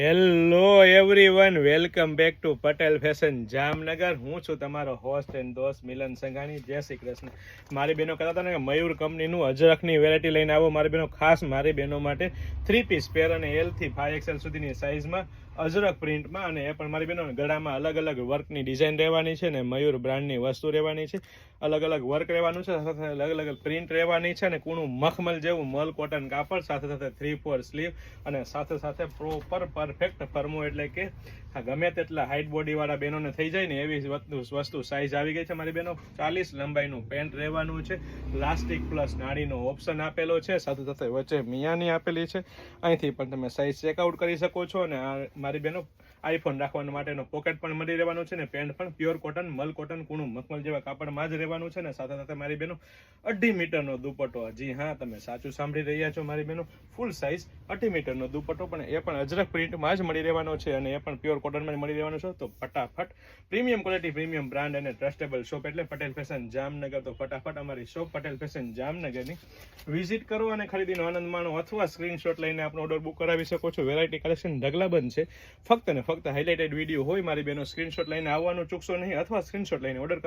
Hello everyone welcome back to Patel Fashion Jamnagar હું છું તમારો હોસ્ટ એન્ડ દોસ્ત મિલન સંઘાણી. જય શ્રી કૃષ્ણ. મારી બહેનો કહેતા હતા ને મયુર કંપનીનું અજરખની વેરાયટી લઈને આવો. મારી બહેનો ખાસ મારી બહેનો માટે થ્રી પીસ પેર અને એલથી ફાઈવ એક્સેલ સુધીની સાઇઝમાં અજરક પ્રિન્ટમાં અને એ પણ મારી બહેનો ગળામાં અલગ અલગ વર્કની ડિઝાઇન રહેવાની છે ને મયુર બ્રાન્ડની વસ્તુ રહેવાની છે. અલગ અલગ વર્ક રહેવાનું છે, સાથે અલગ અલગ પ્રિન્ટ રહેવાની છે અને કૂણું મખમલ જેવું મલ કોટન કાપડ, સાથે સાથે થ્રી ફોર સ્લીવ અને સાથે સાથે પ્રોપર પરફેક્ટ ફર્મો એટલે કે ગમે તેટલા હાઈટ બોડી વાળા બહેનોને થઈ જાય ને એવી વસ્તુ સાઇઝ આવી ગઈ છે મારી બહેનો. ચાલીસ લંબાઈનું પેન્ટ રહેવાનું છે. પ્લાસ્ટિક પ્લસ નાળીનો ઓપ્શન આપેલો છે. સાથે સાથે વચ્ચે મિયાની આપેલી છે. અહીંથી પણ તમે સાઈઝ ચેકઆઉટ કરી શકો છો અને મારી બહેનો આઈફોન રાખવા માટેનો પોકેટ પણ મળી રહેવાનું છે ને પેન્ટ પણ પ્યોર કોટન મલ કોટન કૂણું, મખમલ જેવા કાપડમાં જ રહેવાનું છે ને સાથે સાથે મારી બહેનો અઢી મીટરનો દુપટ્ટો. જી હા, તમે સાચું સાંભળી રહ્યા છો મારી બહેનો. ફૂલ સાઇઝ અઢી મીટરનો દુપટ્ટો પણ એ પણ અજરક પ્રિન્ટમાં જ મળી રહેવાનો છે અને એ પણ પ્યોર કોટનમાં મળી રહેવાનો છે. તો ફટાફટ પ્રીમિયમ ક્વોલિટી પ્રીમિયમ બ્રાન્ડ અને ટ્રસ્ટેબલ શોપ એટલે પટેલ ફેશન જામનગર. તો ફટાફટ અમારી શોપ પટેલ ફેશન જામનગરની વિઝિટ કરો અને ખરીદીનો આનંદ માણો અથવા સ્ક્રીનશોટ લઈને આપણો ઓર્ડર બુક કરાવી શકો છો. વેરાયટી કલેક્શન ઢગલાબંધ છે. ફક્ત ને ફક્ત હાઇલાઇટેડ વીડિયો હોય, મારી બેનો સ્ક્રીનશોટ લઈને આવવાનું ચૂકશો નહીં અથવા સ્ક્રીનશોટ લઈને ઓર્ડર